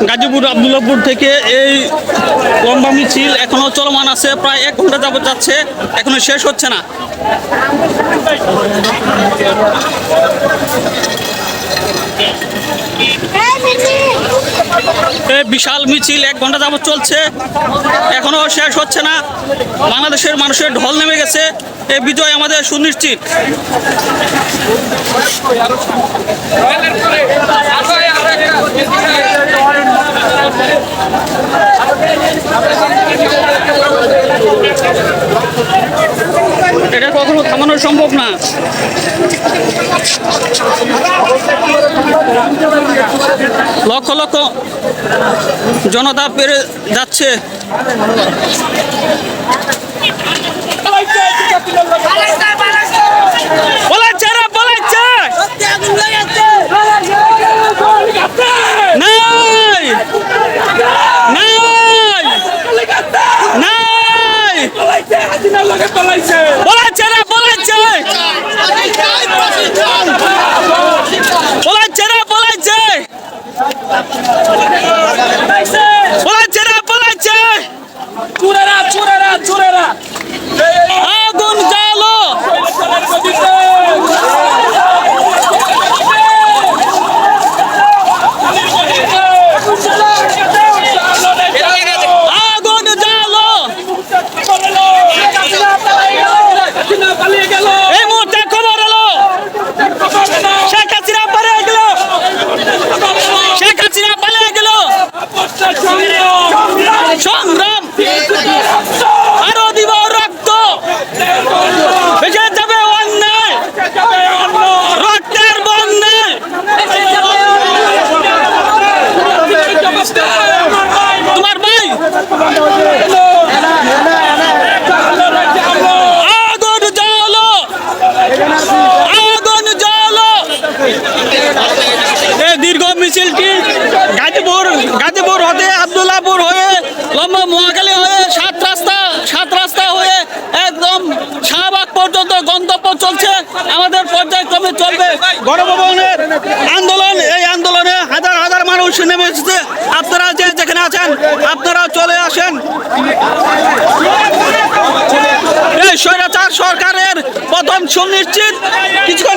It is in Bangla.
গাজীপুর আবদুল্লাপুর থেকে এই লম্বা মিছিল এখনও চলমান আছে প্রায় এক ঘণ্টা যাবত যাচ্ছে এখনও শেষ হচ্ছে না বিশাল মিছিল এক ঘণ্টা যাবত চলছে এখনও শেষ হচ্ছে না বাংলাদেশের মানুষের ঢল নেমে গেছে এই বিজয় আমাদের সুনিশ্চিত কখনো থামানো সম্ভব না। লক্ষ লক্ষ জনতা পেরে যাচ্ছে। নাই। চুরেরা চুরেরা চুরেরা। মহাখালী হয়ে সাত রাস্তা সাত রাস্তা হয়ে একদম শাহবাগ পর্যন্ত গন্তব্য চলছে। আমাদের পর্যায়ক্রমে চলবে গণভবনের আন্দোলন। এই আন্দোলনে হাজার হাজার মানুষ নেমে এসেছে। আপনারা যে যেখানে আছেন আপনারা চলে আসেন। সরকারের প্রথম সুনিশ্চিত। কিছুক্ষণ